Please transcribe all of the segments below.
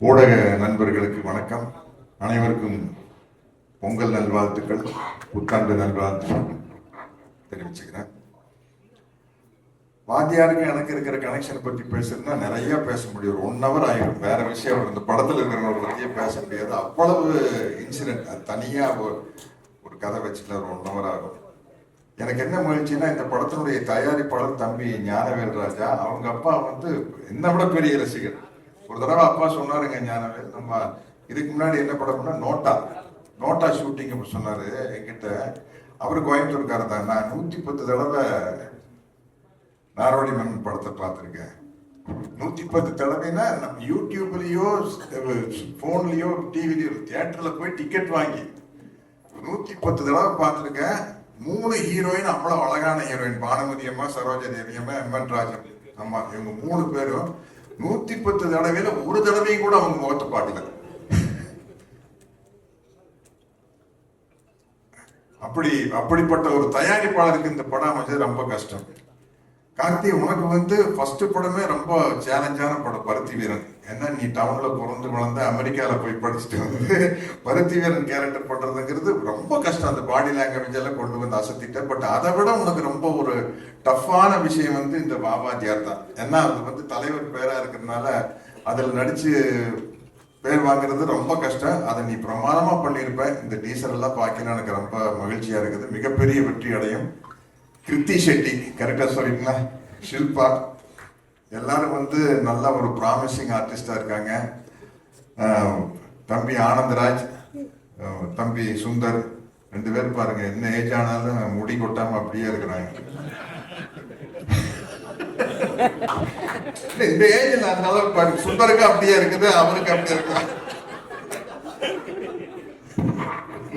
ஊடக நண்பர்களுக்கு வணக்கம். அனைவருக்கும் பொங்கல் நல்வாழ்த்துக்கள் புத்தாண்டு நல்வாழ்த்துக்கள் தெரிவிச்சுக்கிறேன். வாத்தியாருக்கு எனக்கு இருக்கிற கனெக்ஷன் பற்றி பேசுறதுன்னா நிறைய பேச முடியும். ஒரு ஒன் ஹவர் ஆகிடும் வேற விஷயம் இந்த படத்தில் இருக்கிறவங்க பற்றியே பேச முடியாது. அவ்வளவு இன்சிடென்ட் அது தனியாக ஒரு ஒரு கதை வச்சுட்டு ஒரு ஒன் ஹவர் ஆகும். எனக்கு என்ன மகிழ்ச்சின்னா இந்த படத்தினுடைய தயாரிப்பாளர் தம்பி ஞானவேல் ராஜா அவங்க அப்பா வந்து என்ன விட பெரிய ரசிகர். ஒரு தடவை அப்பா சொன்னாருங்க ஞானவேல் நம்ம இதுக்கு முன்னாடி என்ன படம்னா நோட்டா. நோட்டா ஷூட்டிங் அப்படி சொன்னாரு என்கிட்ட. அவரு கோயம்புத்தூர்காரர் தான். நான் நூத்தி பத்து தடவை நாரோடி மன்னன் படத்தை பார்த்துருக்கேன். நூத்தி பத்து தடவைனா நம்ம யூடியூப்லயோ போன்லயோ டிவிலயோ தியேட்டர்ல போய் டிக்கெட் வாங்கி நூத்தி பத்து தடவை பார்த்துருக்கேன். மூணு ஹீரோயின் அவ்வளவு அழகான ஹீரோயின் பானுமதி அம்மா சரோஜா தேவி அம்மா எம் என் ராஜன் அம்மா. இவங்க மூணு பேரும் நூத்தி பத்து தடவையில ஒரு தடவையும் கூட அவங்க முகத்தை பார்க்கல அப்படி அப்படிப்பட்ட ஒரு தயாரிப்பாளருக்கு இந்த படம் அமைஞ்சது ரொம்ப கஷ்டம். கார்த்தி உனக்கு வந்து ஃபர்ஸ்ட் படமே ரொம்ப சேலஞ்சான படம் பருத்தி வீரன். ஏன்னா நீ டவுன்ல பிறந்து வளர்ந்து அமெரிக்கால போய் படிச்சுட்டு வந்து பருத்தி வீரன் கேரக்டர் பண்றதுங்கிறது ரொம்ப கஷ்டம். அந்த பாடி லாங்குவேஜ் எல்லாம் கொண்டு வந்து அசத்திட்ட. பட் அதை விட உனக்கு ரொம்ப ஒரு டஃப்பான விஷயம் வந்து இந்த பாபாஜியார் தான். ஏன்னா அது வந்து தலைவர் பேரா இருக்கிறதுனால அதில் நடிச்சு பேர் வாங்குறது ரொம்ப கஷ்டம். அதை நீ பிரமாதமா பண்ணியிருப்ப. இந்த டீசர் எல்லாம் பார்க்கணும் எனக்கு ரொம்ப மகிழ்ச்சியா இருக்குது. மிகப்பெரிய வெற்றி அடையும். கிருத்தி ஷெட்டி கரெக்டா சொல்லிங்களா ஷில்பா. எல்லாரும் வந்து நல்ல ஒரு ப்ராமிசிங் ஆர்டிஸ்டா இருக்காங்க. தம்பி ஆனந்தராஜ் தம்பி சுந்தர் ரெண்டு பேர் பாருங்க என்ன ஏஜ் ஆனாலும் முடி கொட்டாம அப்படியே இருக்கிறாங்க. இந்த ஏஜ் அதனால பாருங்க சுந்தருக்கு அப்படியே இருக்குது அவருக்கு அப்படியே இருக்குது.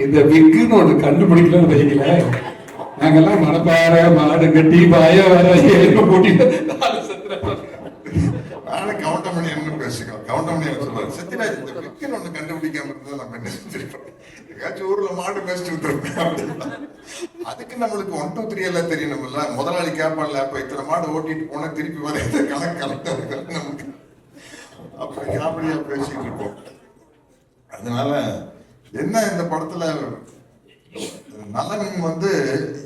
இந்த விக்குன்னு ஒண்ணு கண்டுபிடிக்கலன்னு வைக்கல நாங்கெல்லாம் மனப்பாறை மாடு கட்டி பாய வர எலும்பு கூட்டிட்டு நாலு சத்திரம் அதனால கவுண்டமணி என்ன பேசிக்கலாம் கவுண்டமணி சொல்லுவாரு. சத்யராஜ் இந்த விக்கன் ஒண்ணு கண்டுபிடிக்காம இருந்தது நம்ம என்ன செஞ்சிருக்கோம் எங்கேயாச்சும் ஊர்ல மாடு பேசிட்டு வந்துருப்பேன் அதுக்கு நம்மளுக்கு ஒன் டூ த்ரீ எல்லாம் தெரியணும்ல முதலாளி கேட்பான்ல அப்ப இத்தனை மாடு ஓட்டிட்டு போனா திருப்பி வர இந்த கணக்கு கரெக்டா இருக்கு நமக்கு. அப்ப காமெடியா பேசிட்டு இருக்கோம் அதனால என்ன இந்த படத்துல நலன் வந்து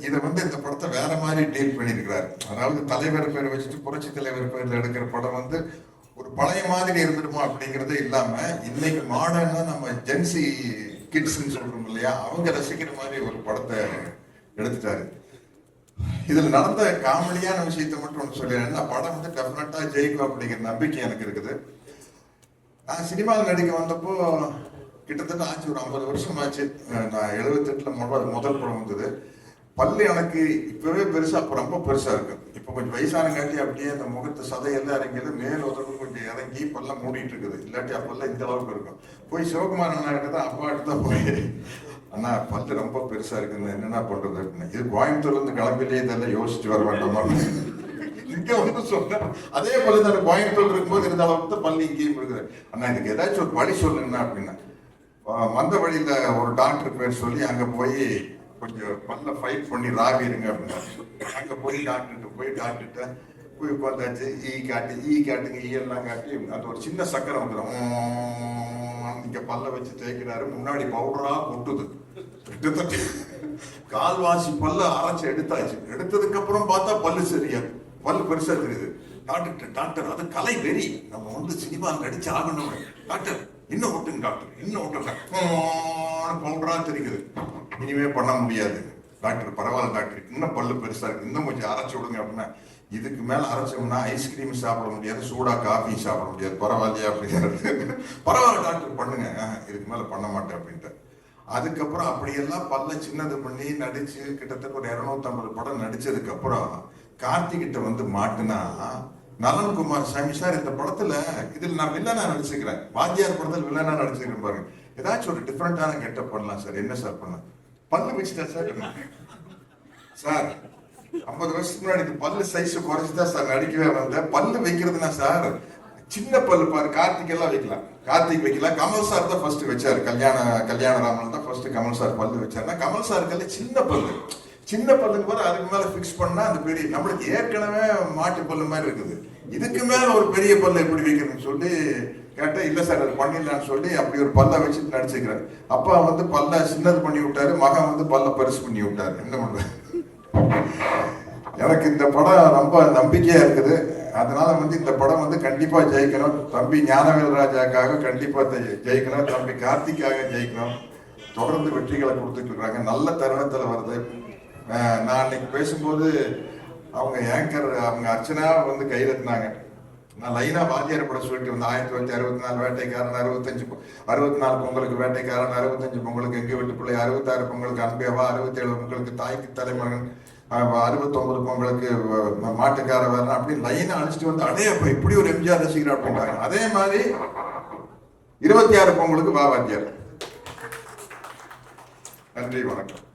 இதை வந்து இந்த படத்தை வேற மாதிரி டீல் பண்ணியிருக்கிறார். அதாவது தலைவர் பேர் வச்சுட்டு புரட்சி தலைவர் பேர்ல எடுக்கிற படம் வந்து ஒரு பழைய மாதிரி இருந்துடுமா அப்படிங்கறதே இல்லாம இன்னைக்கு மாடர்னா நம்ம ஜென்சி கிட்ஸ்ன்னு சொல்றோம் இல்லையா? அவங்க ரசிக்கிற மாதிரி ஒரு படத்தை எடுத்துட்டாரு. இதுல நடந்த காமெடியான விஷயத்தை மட்டும் ஒன்று சொல்லிடுறேன் படம் வந்து டெஃபினட்டா ஜெயிக்கும் அப்படிங்கிற நம்பிக்கை எனக்கு இருக்குது. நான் சினிமாவில் நடிக்க வந்தப்போ கிட்டத்தட்ட ஆச்சு ஒரு ஐம்பது வருஷம் ஆச்சு நான் எழுபத்தெட்டுல முதல் முதல் படம் வந்தது. பல்லு எனக்கு இப்பவே பெருசா அப்போ ரொம்ப பெருசா இருக்கு. இப்ப கொஞ்சம் வயசானங்காட்டி அப்படியே அந்த முகத்து சதையெல்லாம் இறங்கியது மேல் உதவு கொஞ்சம் இறங்கி பல்ல மூடிட்டு இருக்குது. இல்லாட்டி அப்பெல்லாம் இந்த அளவுக்கு இருக்கும். போய் சிவகுமார் அண்ணா கிட்ட தான் அப்பா கிட்ட தான் போய் அண்ணா பல்லு ரொம்ப பெருசா இருக்குது என்னென்ன பண்றது? அப்படின்னு. இது கோயம்புத்தூர்ல இருந்து கிளம்பிலேயே இதெல்லாம் யோசிச்சு வர வேண்டாமா? இங்க வந்து சொன்னேன் அதே போல தான் கோயம்புத்தூர் இருக்கும்போது இருந்த அளவுக்கு தான் பள்ளி இங்கேயும் இருக்குது. அண்ணா இதுக்கு ஏதாச்சும் ஒரு வழி சொல்லுங்கண்ணா அப்படின்னா வந்த வழியில ஒரு டாக்டர் பேர் சொல்லி அங்கே போய் கொஞ்சம் பல்ல ஃபைட் பண்ணி ராவிருங்க அப்படின்னா அங்கே போய் டாக்டர்கிட்ட போய் டாக்டர்கிட்ட போய் உட்காந்தாச்சு ஈ e காட்டு ஈ காட்டுங்க ஈ எல்லாம் காட்டி அது ஒரு சின்ன சக்கரம் வந்துடும் இங்கே பல்ல வச்சு தேய்க்கிறாரு. முன்னாடி பவுடரா கொட்டுது கிட்டத்தட்ட கால்வாசி பல்ல அரைச்சி எடுத்தாச்சு. எடுத்ததுக்கு அப்புறம் பார்த்தா பல்லு சரியா பல்லு பெருசா தெரியுது. டாக்டர் டாக்டர் அது கலை வெறி. நம்ம வந்து சினிமா நடிச்சு ஆகணும் டாக்டர் இன்னும் ஓட்டுங்க டாக்டர் இன்னும் ஓட்டுங்க பவுடரா தெரியுது. இனிமே பண்ண முடியாது. டாக்டர் பரவாயில்ல டாக்டர் இன்னும் பல்லு பெருசா இருக்கு. இன்னும் கொஞ்சம் அரைச்சி விடுங்க அப்படின்னா இதுக்கு மேல அரைச்சோம்னா ஐஸ்கிரீம் சாப்பிட முடியாது சூடா காஃபி சாப்பிட முடியாது. பரவாயில்லையா அப்படிங்கிறது பரவாயில்ல டாக்டர் பண்ணுங்க. இதுக்கு மேல பண்ண மாட்டேன் அப்படின்ட்டு. அதுக்கப்புறம் அப்படியெல்லாம் பல்ல சின்னது பண்ணி நடிச்சு கிட்டத்தட்ட ஒரு இருநூத்தம்பது படம் நடிச்சதுக்கு அப்புறம் கார்த்திகிட்ட வந்து மாட்டுனா நலன்குமார் சாமி சார் இந்த படத்துல இதில் நான் வில்லனா நடிச்சுக்கிறேன். வாத்தியார் படத்தில் வில்லனா நடிச்சுக்கிறேன் பாருங்க. ஏதாச்சும் ஒரு டிஃப்ரெண்டான கெட்டப் பண்ணலாம் சார். என்ன சார் பண்ணலாம்? பல்லு வச்சுட்டா சார் சார் ஐம்பது வருஷத்துக்கு முன்னாடி இந்த பல்லு சைஸ் குறைச்சுதான் சார் நடிக்கவே வந்தேன். பல்லு வைக்கிறதுனா சார் சின்ன பல்லு பாரு. கார்த்திக் எல்லாம் வைக்கலாம். கார்த்திக் வைக்கலாம். கமல் சார் தான் ஃபர்ஸ்ட் வச்சாரு. கல்யாண கல்யாண ராமன் தான் ஃபர்ஸ்ட் கமல் சார் பல்லு வச்சாருன்னா கமல் சாருக்கல்ல சின்ன பல்லு. சின்ன பல்லுக்கு போது அதுக்கு மேல ஃபிக்ஸ் பண்ணா அந்த பெரிய நம்மளுக்கு ஏற்கனவே மாட்டு பல்லு மாதிரி இருக்குது. இதுக்கு மேல ஒரு பெரிய பல்லு எப்படி வைக்கணும்னு சொல்லி கேட்டேன். இல்லை சார் அது பண்ணிடலான்னு சொல்லி அப்படி ஒரு பல்ல வச்சு நடிச்சுக்கிறாரு. அப்பா வந்து பல்ல சின்னது பண்ணி விட்டாரு மகன் வந்து பல்ல பரிசு பண்ணி விட்டாரு. என்ன பண்ணுறது? எனக்கு இந்த படம் ரொம்ப நம்பிக்கையா இருக்குது. அதனால வந்து இந்த படம் வந்து கண்டிப்பா ஜெயிக்கணும். தம்பி ஞானவேல் ராஜாக்காக கண்டிப்பா ஜெயிக்கணும். தம்பி கார்த்திக்காக ஜெயிக்கணும். தொடர்ந்து வெற்றிகளை கொடுத்துட்டு இருக்காங்க. நல்ல தருணத்துல வருது. நான் அன்னைக்கு பேசும்போது அவங்க ஏங்கர் அவங்க அர்ச்சனா வந்து கைதட்டினாங்க நான் லைனா வாத்தியார் படம் சொல்லிட்டு வந்தேன். ஆயிரத்தி தொள்ளாயிரத்தி அறுபத்தி நாலு வேட்டைக்காரன் அறுபத்தஞ்சு அறுபத்தி நாலு பொங்கலுக்கு வேட்டைக்காரன் அறுபத்தஞ்சு பொங்கலுக்கு எங்கள் வீட்டு பிள்ளை அறுபத்தாறு பொங்கலுக்கு அன்பேவா அறுபத்தேழு பொங்கலுக்கு தாய்க்கு தலைமகன் அறுபத்தொன்பது பொங்கலுக்கு மாட்டுக்கார வரணும் அப்படின்னு லைனாக அழிச்சிட்டு வந்து அடே அப்போ இப்படி ஒரு எம்ஜிஆர் ரசிகர் அப்படின்றாங்க அதே மாதிரி இருபத்தி ஆறு பொங்கலுக்கு வா வாத்தியார். நன்றி வணக்கம்.